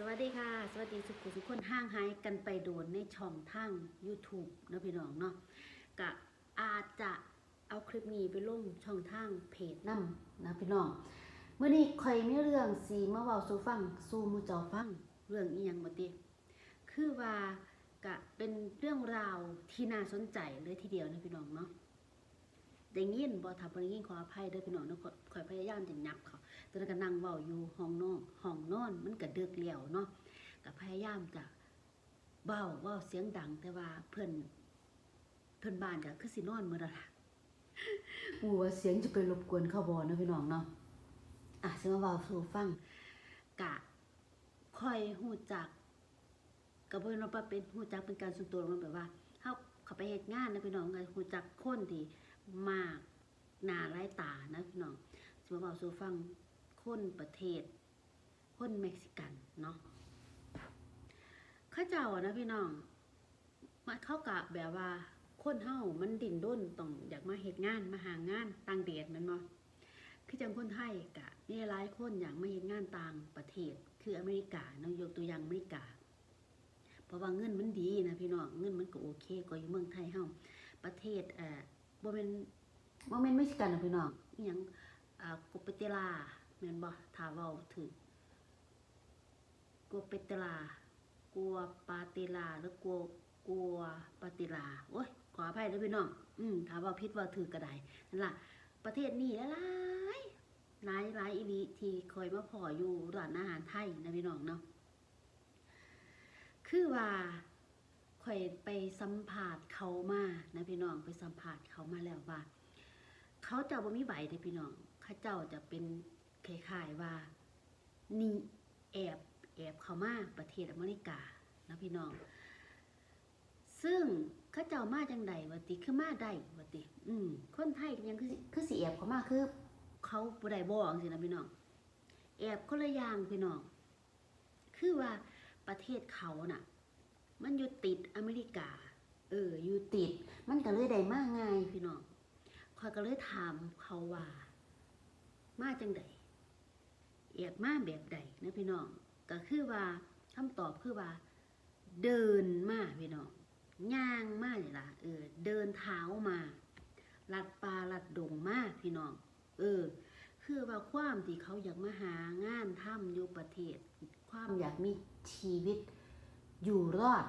สวัสดีค่ะ สวัสดีสุขุทุกคนห่างหายกันไปโดนในช่องทาง YouTube นะพี่น้องเนาะกะอาจจะเอาคลิปนี้ไปลงช่องทางเพจนำนะพี่น้องเมื่อนี้คอยมีเรื่องสีมาเว้าสู่ฟังสู่มูเจ้าฟังเรื่องอีหยังบ่ติคือว่ากะเป็นเรื่องราวที่น่าสนใจเลยทีเดียวนะพี่น้องเนาะได้ยินบ่ถ้าบ่ได้ยินขออภัยเด้อพี่น้องเนาะขอยข้อยพยายามจะยับเขา ตอนนั้นก็นั่งเว้าอยู่ห้องนอนห้องนอนมันก็ดึกแล้วเนาะก็พยายามจะเว้าเว้าเสียงดังแต่ว่าเพื่อนเพื่อนบ้านก็คือสินอนมื้อละล่ะกูว่าเสียงจะไปรบกวนเขาบ่เนาะพี่น้องเนาะอะสิมาเว้าสู่ฟังกะค่อยฮู้จักก็บ่แม่นว่าเป็นฮู้จักเป็นการส่วนตัวมันแบบว่าเฮาเข้าไปเฮ็ดงานนะพี่น้องก็ฮู้จักคนที่มากหน้าหลายตานะพี่น้องสิมาบอกสู่ฟัง คนประเทศ คนเม็กซิกันเนาะเข้าเจ้าอะนะพี่น้องมาเข้ากะแบบว่าคนเฮามันดิ่นด้นต้องอยากมาเหตุงานมาหางานต่างเดชแมันบ่คือจังคนไทยกะมีหลายคนอยากมาเหตุงานต่างประเทศ คืออเมริกาเนาะยกตัวอย่างอเมริกา เพราะว่าเงินมันดีนะพี่น้องเงินมันก็โอเคกว่าอยู่เมืองไทยเฮาประเทศเอ่อบ่แม่นบ่แม่นเม็กซิกันนะพี่น้องอีหยังอ่ากเปเตลา แม่นบ่ถ้าเว้าถึงโกเปตลากัวปาเตลาหรือกัวกัวปาเตลาโอ้ยขออภัยด้อพี่น้องอืมถ้าเว่าผิดเว่าถือก็ไดนั่นล่ะ ประเทศนี้หลายหลายหลายอีหลีที่คอยมาพออยู่ร้านอาหารไทยนะพี่น้องเนาะคือว่าคอยไปสัมภาษณ์เขามานะพี่น้องไปสัมภาษณ์เขามาแล้วว่า เขาเจ้าบ่มีใบเด้อพี่น้องเขาเจ้าจะเป็น คล้ายๆว่า นี่แอบแอบเข้ามาประเทศอเมริกานะพี่น้อง ซึ่งเขาเจ้ามาจังใดวะติคือมาได้วะติ อืมคนไทยยังคือคือสิแอบเข้ามาคือ เขาบ่ได้บอกสินะพี่น้อง แอบคนละอย่างพี่น้อง คือว่าประเทศเขาน่ะ มันอยู่ติดอเมริกา เออ อยู่ติด มันก็เลยได้มากง่ายพี่น้องข้อยก็เลยถามเขาว่า มาจังใด เอียกมาแบบใดนะพี่น้อง ก็คือว่าคำตอบคือว่า เดินมาพี่น้องย่างมาเลยล่ะเออเดินเท้ามาลัดป่าลัดดงมาพี่น้อง เออ คือว่าความที่เขาอยากมาหางานทำอยู่ประเทศ ความอยากมีชีวิตอยู่รอด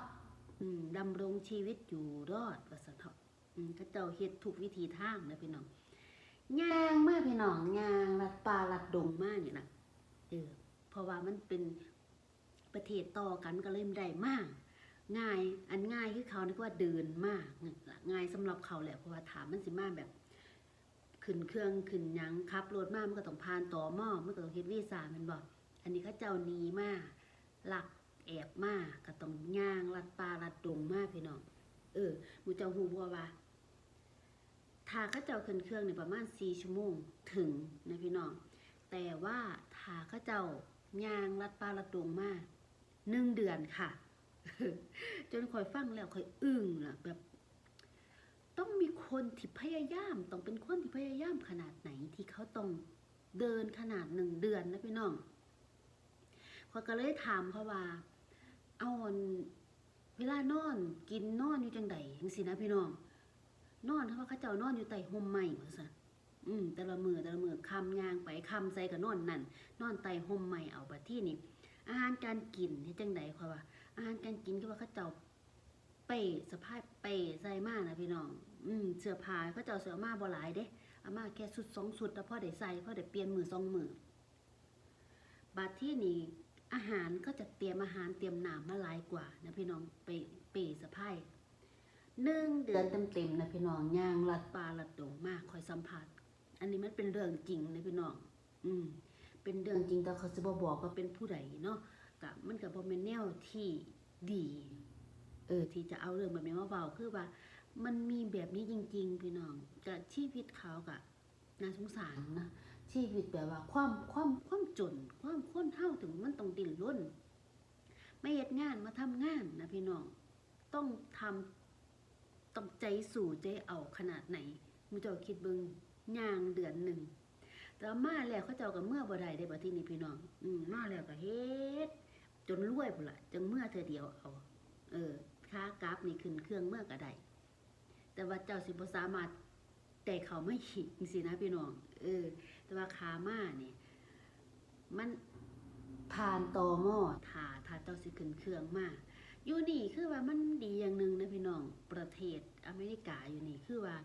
ดำรงชีวิตอยู่รอดว่าสันเถาะอืมเขาเจ้าเฮ็ดทุกวิธีทางนะพี่น้องย่างมากพี่น้องย่างลัดป่าลัดดงมากนี่นะ เออเพราะว่ามันเป็นประเทศต่อกันก็เลยได้มาก ง่ายอันง่ายคือเขานี่ก็ว่าเดินมากง่ายสำหรับเขาแหละเพราะว่าถามมันสิมาแบบขึ้นเครื่องขึ้นยังขับรถมากมันก็ต้องผ่านต่อหม้อมันก็ต้องเฮ็ดวีซ่ามันบอกอันนี้เขาเจ้าหนีมากหลักแอบมากก็ต้องย่างลัดป่าลัดดงมากพี่น้องเออมูเจ้าหูบัวว่าถ้าเขาเจ้าขึ้นเครื่องในประมาณสี่ชั่วโมงถึงนะพี่น้องาถ้าเจ้ายางลัดปลาลัดดงมาหนึ่งเดือนค่ะ จนคอยฟังแล้วคอยอึ้งล่ะแบบ ต้องมีคนที่พยายาม ต้องเป็นคนที่พยายามขนาดไหนที่เขาต้องเดินขนาดหนึ่งเดือนนะพี่น้องคอยก็เลยถามเขาว่า เอาอนเวลานอนกินนอนอยู่จังใดจังสินะพี่น้อง นอนเพราะว่าเขาเจ้านอนอยู่ใต้ห่มไม้ว่าซั่น อืมแต่ละมือแต่ละมือคำยางไปคำใส่กับนอนนั่นนอนใต้ห่มไม้เอาบัดที่นี่อาหารการกินเฮ็ดจังใดค่อยว่า อาหารการกินก็ว่าเขาเจ้าเปสะพายเปใส่มากนะพี่น้อง อืมเสื้อผ้าเขาเจ้าเสื้อมาบ่หลายเด้เอามาแค่สุดสองสุดแล้วพอได้ใส่พอได้เปลี่ยนมือสองมือบัดที่นี่อาหารก็จะเตรียมอาหารเตรียมหน้ำมาหลายกว่านะพี่น้องเป้เปสะพายหนึ่งเดือนเต็มๆนะพี่น้องย่างลัดปลาลัดดงมากคอยสัมผัส อันนี้มันเป็นเรื่องจริงนะพี่น้อง อืม เป็นเรื่องจริงแต่เขาจะบอกบอกว่าเป็นผู้ใดเนาะกับมันกับบอมเมนแนวที่ดี เออ ที่จะเอาเรื่องแบบนี้มาเบาคือว่า มันมีแบบนี้จริง ๆ พี่น้องกับชีวิตเขากับน่าสงสารนะชีวิตแบบว่าความความความจน ความค้นเท่าถึงมันต้องดิ้นรนไม่เหตุงานมาทำงานนะพี่น้อง ต้องทำต้องใจสู่ใจเอาขนาดไหนมูเจ้าคิดเบิง ย่างเดือนหนึ่งแต่มาแล้วเขาเจ้ากับเมื่อบ่ได้ได้บ่ที่นี่พี่น้อง อืมมาแล้วก็เฮ็ดจนรวยพุ่นละจังเมื่อเธอเดียวเอา เออค่ากราฟนี่ขึ้นเครื่องเมื่อก็ได้แต่ว่าเจ้าสิบ่สามารถแต่เขาไม่หิจรินะพี่น้อง เออ แต่ว่าขามาเนี่ยมันผ่านตอหม้อถาถาเจ้าสิขึ้นเครื่องมากอยู่นี่คือว่ามันดีอย่างหนึ่งนะพี่น้องประเทศอเมริกาอยู่นี่คือว่า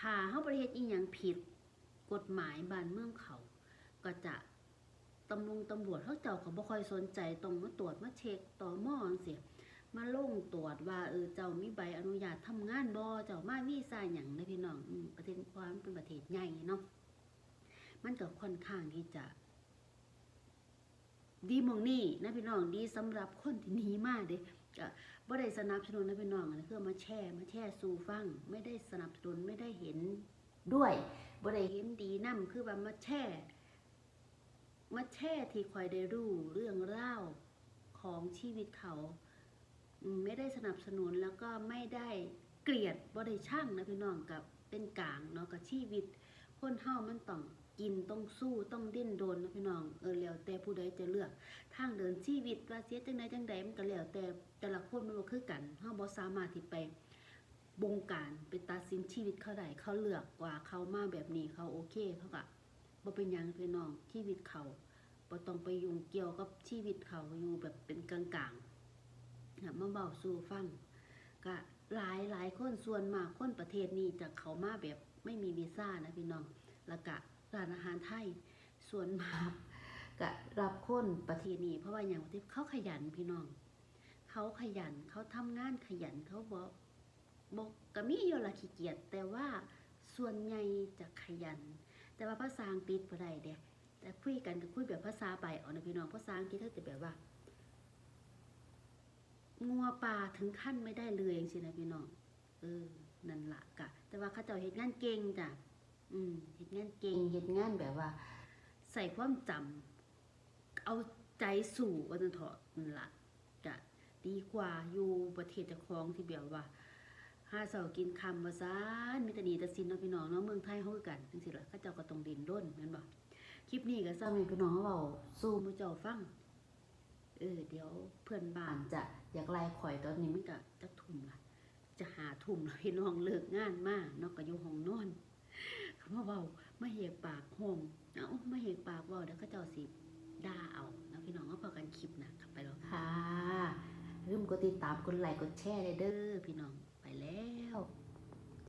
ถ้าเฮาประเทศอีหยังผิดกฎหมายบ้านเมืองเขา ก็จะตำรวจตำรวจเขาเจ้าก็บ่ค่อยสนใจต้องมาตรวจมาเช็คต่อหม้อจังซี่มาลงตรวจว่าเออเจ้ามีใบอนุญาตทำงานบ่เจ้ามาวีซ่าหยังนพี่น้องอืมประเทศความเป็นประเทศใหญ่เนาะมันก็ค่อนข้างที่จะดีมองนี่นะพี่น้องดีสำหรับคนที่หนีมาเด้ก็ บ่ได้สนับสนุนนะพี่น้องอันนี้คือเอมาแชร์มาแชร์สู่ฟัง ไม่ได้สนับสนุนไม่ได้เห็นด้วยบ่ได้เห็นดีนํคือว่ามาแชร์มาแชร์ที่คอยได้รู้เรื่องเล่าของชีวิตเขาไม่ได้สนับสนุนแล้วก็ไม่ได้เกลียดบ่ได้ช่างนะพี่น้องกับเป็นกลางเนาะกับชีวิต คนเฮามันต้องกินต้องสู้ต้องดิ้นรนนะพี่น้องเออแล้วแต่ผู้ใดจะเลือกทางเดินชีวิตว่าเสียจังใดจังใดมันก็แล้วแต่แต่ละคนมันบ่คือกันเฮาบ่สามารถที่ไปบงการไปตัดสินชีวิตเขาได้เขาเลือกว่าเขามาแบบนี้เขาโอเคเขาก็บ่เป็นหยังพี่น้องชีวิตเขาบ่ต้องไปยุ่งเกี่ยวกับชีวิตเขาอยู่แบบเป็นกลางๆนะมาเบาสู่ฟังก็ หลายหลายคนส่วนมากคนประเทศนี้จะเขามาแบบไม่มีวีซ่านะพี่น้องแล้วก็ร้านอาหารไทยส่วนมากก็รับคนประเทศนี้เพราะว่าอย่างที่เขาขยันพี่น้อง เขาขยันเขาทำงานขยันเขาบอกบอกก็มีอยู่ละขี้เกียจแต่ว่าส่วนใหญ่จะขยัน แต่ว่าภาษาอังกฤษบ่ได้เด้แต่คุยกันก็คุยแบบภาษาใบเอานะพี่น้องภาษาอังกฤษเขาจะแบบว่า งัวป่าถึงขั้นไม่ได้เลยอย่างสินะพี่น้องเออนั่นละกะ แต่ว่าเขาเจ้าเฮ็ดงานเก่งจ้ะอืมเฮ็ดงานเก่งเฮ็ดงานแบบว่า ใส่ความจำเอาใจสู่ว่าจันเถอะนั่นละจะดีกว่าอยู่ประเทศเจ้าของที่แบบว่าหาเสากินคำว่าซานมีแต่หนีแต่สินเนาะพี่น้องเนาะเมืองไทยเฮาคือกันจังซี่ล่ะเขาเจ้าก็ต้องดินด้นแม่นบ่คลิปนี้ก็ซ้ำให้พี่น้องเขาเว้าสู่หมู่เจ้าฟัง เออเดี๋ยวเพื่อนบ้านจะอยากไล่ข่อยตอนนี้มันก็จะทุ่มละจะหาทุ่มแล้วพี่น้องเลิกงานมาเนาะก็อยู่ห้องนอนเขามาเว้ามาเหกปากห้องเอ้ามาเหกปากเว้าเดี๋ยวเขาเจ้าสิด่าเอานะพี่น้องก็พอกันคลิปนะกลับไปแล้วค่ะลืมกดติดตามกดไลค์กดแชร์เลยเด้อพี่น้องไปแล้ว